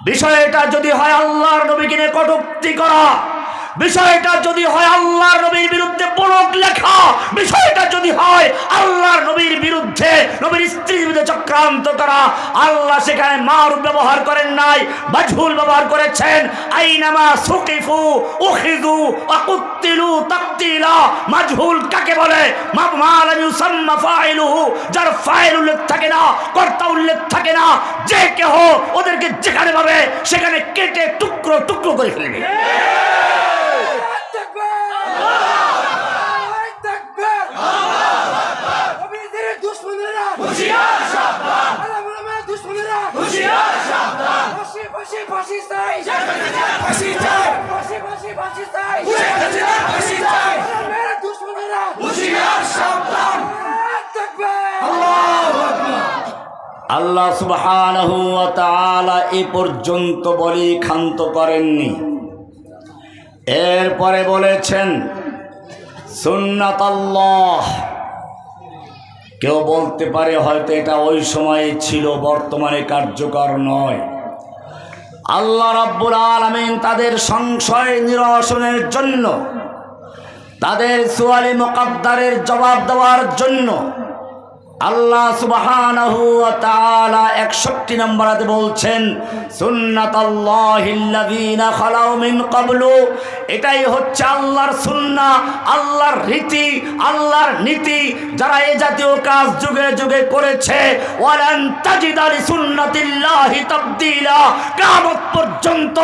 বিষয়টা যদি হয় আল্লাহর নবীকে কটূক্তি করা। বিষয়টা যদি হয় আল্লাহর নবীর বিরুদ্ধে বলক লেখা, বিষয়টা যদি হয় আল্লাহর নবীর বিরুদ্ধে, নবীর স্ত্রীর বিরুদ্ধে চক্রান্ত করা, আল্লাহ সেখানে মারুফ ব্যবহার করেন নাই বাজহুল ব্যবহার করেছেন। আইনামা সুকিফু উখিদু আকুত্তিলু তাকতিলা, মাজহুল কাকে বলে? মাবমা লাম ইউসাম্মা ফাইলুহু, যার ফাইল উল্লেখ থাকে না, কর্তা উল্লেখ থাকে না, যে কেহ ওদেরকে যেখানে পাবে সেখানে কেটে টুকরো টুকরো করে ফেলবে দুশ্মনেরা দুশ্মনেরা ফাঁসি ফাঁসি ফাঁসি চাই ফাঁসি ফাঁসি ফাঁসি চাই মেরা দুশ্মনেরা আল্লাহ সুবহানাহু ওয়া তাআলা এ পর্যন্ত বলি ক্ষান্ত করেননি। এরপরে বলেছেন সুন্নাত আল্লাহ কেউ বলতে পারে হয়তো এটা ওই সময়ে ছিল, বর্তমানে কার্যকর নয়। আল্লাহ রাব্বুল আলমিন তাদের সংশয় নিরসনের জন্য, তাদের সোয়ালি মোকাদ্দারের জবাব দেওয়ার জন্য আল্লাহ সুবহানাহু ওয়া তাআলা 61 নম্বরাতে বলছেন সুন্নাতাল্লাহিল্লাযীনা খালাউ মিন ক্বাবলু। এটাই হচ্ছে আল্লাহর সুন্নাহ, আল্লাহর রীতি, আল্লাহর নীতি। যারা এই জাতীয় কাজ যুগে যুগে করেছে, ওয়ালান তাজিদা লিসুন্নাতিল্লাহি তাবদীলা। কিয়ামত পর্যন্ত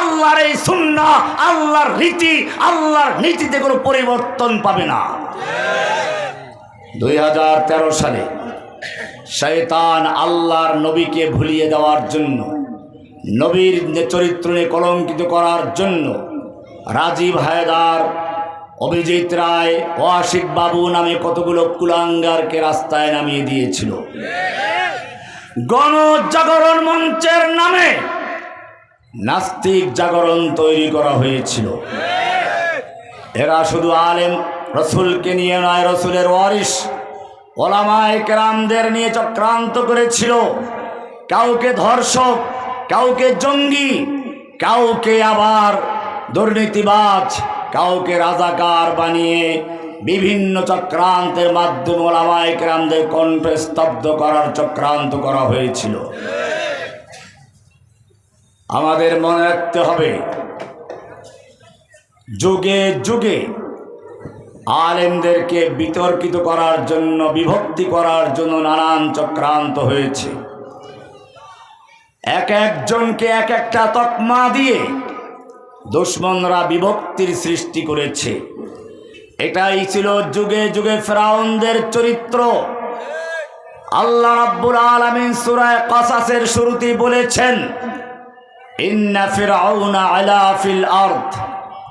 আল্লাহর এই সুন্নাহ, আল্লাহর রীতি, আল্লাহর নীতিতে কোনো পরিবর্তন পাবে না। দুই হাজার তেরো সালে শয়তান আল্লাহর নবীকে ভুলিয়ে দেওয়ার জন্য, নবীর চরিত্র নিয়ে কলঙ্কিত করার জন্য রাজীব হায়দার, অভিজিৎ রায় ওয়াসিক বাবু নামে কতগুলো কুলাঙ্গারকে রাস্তায় নামিয়ে দিয়েছিল। গণজাগরণ মঞ্চের নামে নাস্তিক জাগরণ তৈরি করা হয়েছিল। এরা শুধু আলেম রসুলকে নিয়ে নয়, রসুলের ওয়ারিস ওলামায় কেরামদের নিয়ে চক্রান্ত করেছিল। কাউকে ধর্ষক, কাউকে জঙ্গি, কাউকে আবার দুর্নীতিবাজ, কাউকে রাজাকার বানিয়ে বিভিন্ন চক্রান্তের মাধ্যমে ওলামায় কেরামদের কণ্ঠ স্তব্ধ করার চক্রান্ত করা হয়েছিল। আমাদের মনে রাখতে হবে, যুগে যুগে আলেমদেরকে বিতর্কিত করার জন্য, বিভক্তি করার জন্য নানান চক্রান্ত হয়েছে। এক একজনকে এক একটা তকমা দিয়ে দুশ্মনরা বিভক্তির সৃষ্টি করেছে। এটাই ছিল যুগে যুগে ফেরাউনদের চরিত্র। আল্লাহ রাব্বুল আলামিন সূরা কাসাসের শুরুতেই বলেছেন, ইন্না ফিরআউনা আলা ফিল আরদ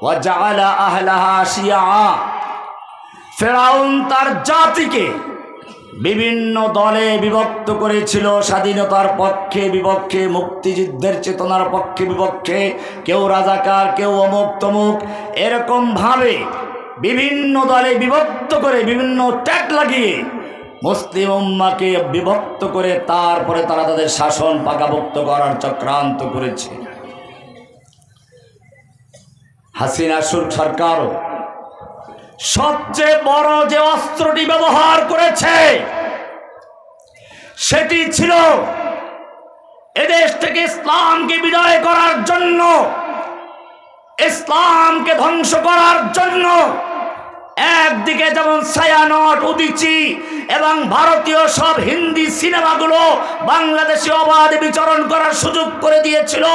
ওয়া জাআলা আহলাহা শিয়া। ফেরাউন তার জাতিকে বিভিন্ন দলে বিভক্ত করেছিল, স্বাধীনতার পক্ষে বিপক্ষে, মুক্তিযুদ্ধের চেতনার পক্ষে বিপক্ষে, কেউ রাজাকার, কেউ অমুক তমুক। এরকম ভাবে বিভিন্ন দলে বিভক্ত করে, বিভিন্ন ট্যাগ লাগিয়ে মুসলিম উম্মাকে বিভক্ত করে তারপরে তারা তাদের শাসন পাকাভুক্ত করার চক্রান্ত করেছে। হাসিনা সুর সরকারও সবচেয়ে বড় যে অস্ত্রটি ব্যবহার করেছে, সেটি ছিল এদেশ থেকে ইসলামকে বিজয় করার জন্য, ইসলামকে ধ্বংস করার জন্য একদিকে যেমন ছায়ানট উদিচি এবং ভারতীয় সব হিন্দি সিনেমাগুলো বাংলাদেশে অবাধে বিচরণ করার সুযোগ করে দিয়েছিল,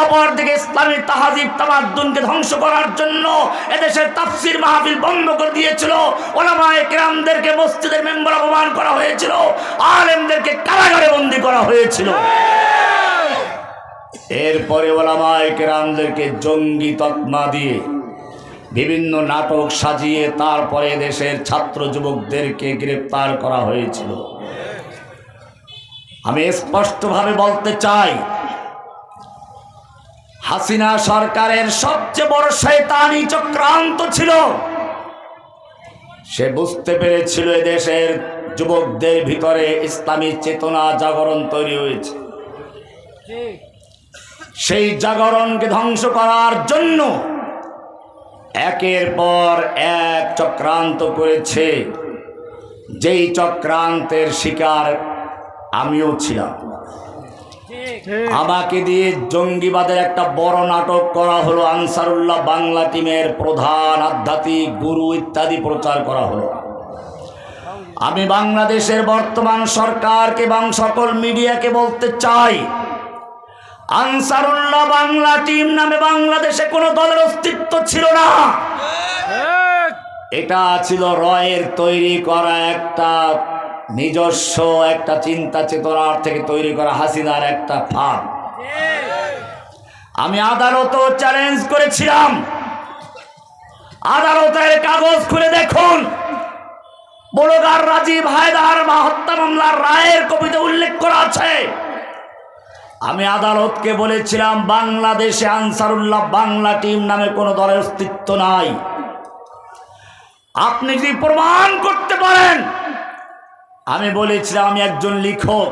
অপরদিকে ইসলামী তাহাজিব তামাদ্দুনকে ধ্বংস করার জন্য এদেশের তাফসির মাহফিল বন্ধ করে দিয়েছিল, ওলামায় কেরামদেরকে মসজিদের মেম্বার অপমান করা হয়েছিল, আলেমদেরকে কারাগারে বন্দি করা হয়েছিল। এরপরে ওলামায় কেরামদেরকে জঙ্গি তকমা দিয়ে বিভিন্ন নাটক সাজিয়ে তারপরে দেশের ছাত্র যুবকদেরকে গ্রেপ্তার করা হয়েছিল। আমি স্পষ্টভাবে বলতে চাই হাসিনা সরকারের সবচেয়ে বড় শয়তানি চক্রান্ত ছিল। সে বুঝতে পেরেছিল দেশের যুবকদের ভিতরে ইসলামী চেতনা জাগরণ তৈরি হয়েছে। সেই জাগরণকে ধ্বংস করার জন্য একের পর এক চক্রান্ত করেছে। যেই চক্রান্তের শিকার আমিও ছিলাম। আমাকে দিয়ে জঙ্গিবাদের একটা বড় নাটক করা হলো, আনসারুল্লাহ বাংলা টিমের প্রধান আধ্যাত্মিক গুরু ইত্যাদি প্রচার করা হলো। আমি বাংলাদেশের বর্তমান সরকারকে এবং সকল মিডিয়াকে বলতে চাই আনসারুল্লাহ বাংলা টিম নামে বাংলাদেশে কোনো দলের অস্তিত্ব ছিল না। এটা ছিল রয়ের তৈরি করা একটা নিজস্ব একটা চিন্তা চেতনার থেকে তৈরি করা হাসিনার একটা ফাঁদ। আমি আদালতও চ্যালেঞ্জ করেছিলাম। আদালতের কাগজ খুলে দেখুন। বড়গার রাজীব হায়দার বা হত্যা মামলার রায়ের কবিতা উল্লেখ করা আছে। আমি আদালতকে বলেছিলাম, বাংলাদেশে আনসারুল্লাহ বাংলা টিম নামে কোনো দলের অস্তিত্ব নাই। আপনি যদি প্রমাণ করতে পারেন, আমি বলেছিলাম আমি একজন লিখক।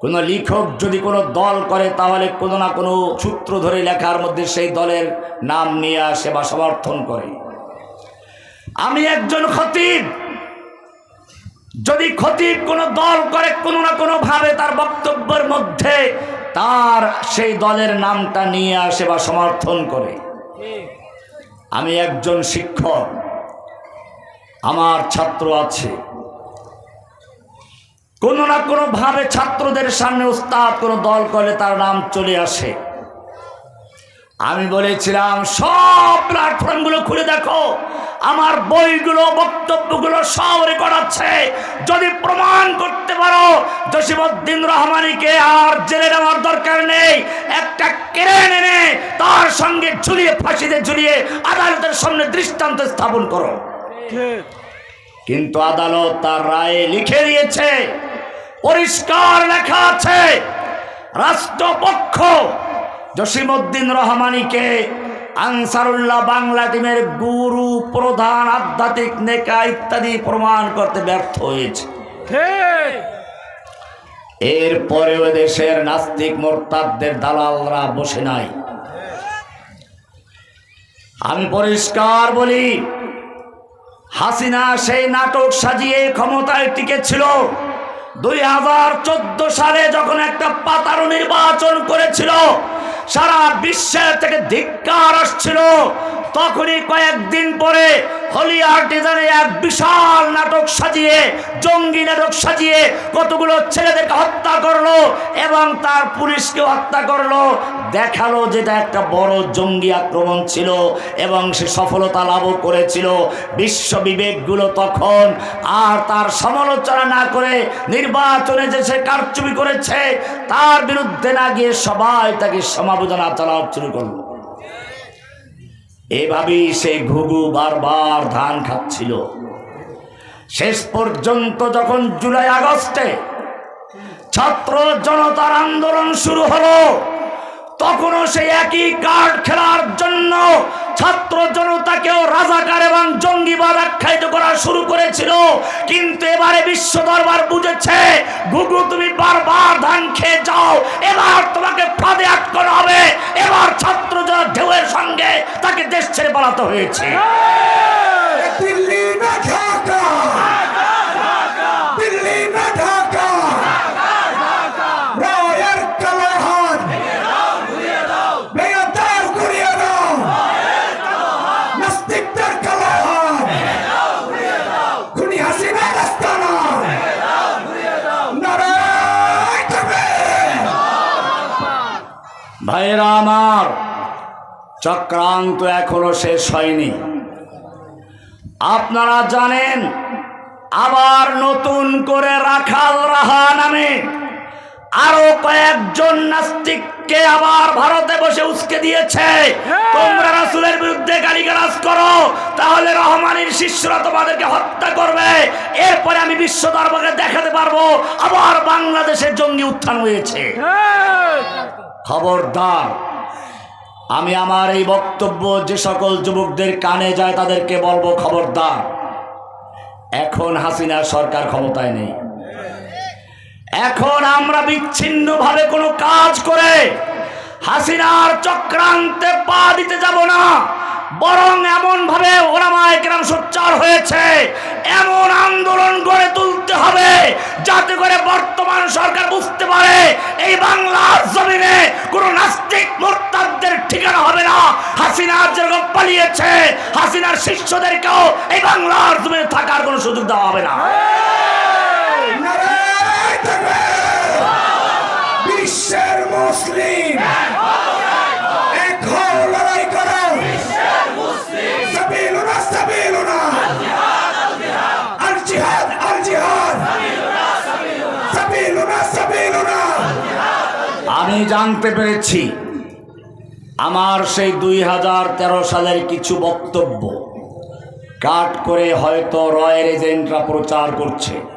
কোনো লিখক যদি কোনো দল করে, তাহলে কোনো না কোনো সূত্র ধরে লেখার মধ্যে সেই দলের নাম নিয়ে আসে বা সমর্থন করে। আমি একজন খতিব। যদি খতিব কোনো দল করে কোনো না কোনো ভাবে তার বক্তব্যের মধ্যে তার সেই দলের নামটা নিয়ে আসে বা সমর্থন করে। আমি একজন শিক্ষক, আমার ছাত্র আছে। কোনো না কোনো ভাবে ছাত্রদের সামনে উস্তাদ কোনো দল করলে তার নাম চলে আসে। আমি বলেছিলাম, সব প্ল্যাটফর্মগুলো খুলে দেখো। আমার বইগুলো, বক্তব্যগুলো সব রেকর্ড আছে। যদি প্রমাণ করতে পারো জসিমুদ্দিন রহমানিকে আর জেলে নেওয়ার দরকার নেই। একটা কেড়ে এনে তার সঙ্গে ঝুলিয়ে, ফাঁসিতে ঝুলিয়ে আদালতের সামনে দৃষ্টান্ত স্থাপন করো। কিন্তু আদালত তার রায়ে লিখে দিয়েছে। পরিষ্কার লেখা আছে, রাষ্ট্রপক্ষ জসিমউদ্দিন রহমানিকে আনসারুল্লাহ বাংলা টিমের গুরু, প্রধান আধ্যাত্মিক নেকা ইত্যাদি প্রমাণ করতে ব্যর্থ হয়েছে। এরপরেও দেশের নাস্তিক মোরতাদদের দালালরা বসে নাই। আমি পরিষ্কার বলি, হাসিনা সেই নাটক সাজিয়ে ক্ষমতায় টিকেছিল। দুই হাজার চোদ্দ সালে যখন একটা পাতার নির্বাচন করেছিল সারা বিশ্বের থেকে ধিক্কার আসছিল। তখনই কয়েকদিন পরে হলি ডিজাইনে এক বিশাল নাটক সাজিয়ে, জঙ্গি নাটক সাজিয়ে কতগুলো ছেলেদেরকে হত্যা করল এবং তার পুলিশকে হত্যা করল। দেখাল যেটা একটা বড় জঙ্গি আক্রমণ ছিল এবং সে সফলতা লাভও করেছিল। বিশ্ব বিবেকগুলো তখন আর তার সমালোচনা না করে নির্বাচনে যে সে কারচুপি করেছে, তার বিরুদ্ধে না গিয়ে সবাই তাকে সমাবেদনা চালানো শুরু করল। এভাবেই সে ঘুঘু বারবার ধান খাচ্ছিল। শেষ পর্যন্ত যখন জুলাই আগস্টে ছাত্র জনতার আন্দোলন শুরু হলো, তখনও সে একই কার্ড খেলার জন্য ছাত্র জনতাকেও রাজাকার এবং জঙ্গিবাদ আখ্যায়িত করা শুরু করেছিল। কিন্তু এবারে বিশ্ব দরবার বুঝেছে গুগু তুমি বারবার ধান খেয়ে যাও, এবার তোমাকে ফাঁদে আটকানো হবে। এবার ছাত্র জন ঢেউয়ের সঙ্গে তাকে দেশ ছেড়ে পালাতে হয়েছে। দিল্লি না ঢাকা? ভাইয়েরা আমার চক্রান্ত এখনও শেষ হয়নি। আপনারা জানেন আবার নতুন করে রাখাল রাহা নামে আরও কয়েকজন নাস্তিককে আবার ভারতে বসে উস্কে দিয়েছে। তোমরা রাসুলের বিরুদ্ধে গালিগালাজ করো তাহলে রহমানের শিষ্যরা তোমাদেরকে হত্যা করবে। এরপরে আমি বিশ্ব দরবারে দেখাতে পারব আবার বাংলাদেশের জঙ্গি উত্থান হয়েছে। খবরদার। আমি আমার এই বক্তব্য যে সকল যুবকদের কানে যায় তাদেরকে বলব খবরদার। এখন হাসিনা সরকার ক্ষমতায় নেই। এখন আমরা বিচ্ছিন্নভাবে কোনো কাজ করে হাসিনার চক্রান্তে পা দিতে যাব না। বরং এমন ভাবে ওলামায় কেরাম সোচ্চার হয়েছে, এমন আন্দোলন গড়ে তুলতে হবে যাতে করে বর্তমান সরকার বুঝতে পারে এই বাংলার জমিনে কোনো নাস্তিক মোরতাদদের ঠিকানা হবে না হাসিনার যেরকম পালিয়েছে, হাসিনার শিষ্যদেরকেও এই বাংলার জমিনে থাকার কোনো সুযোগ দেওয়া হবে না! বিশ্বের মুসলিম, এক জানতে পেরেছি। আমার সেই দুই হাজার তেরো সালের কিছু বক্তব্য। কাট করে হয়তো রয়ের এজেন্টরা প্রচার করছে।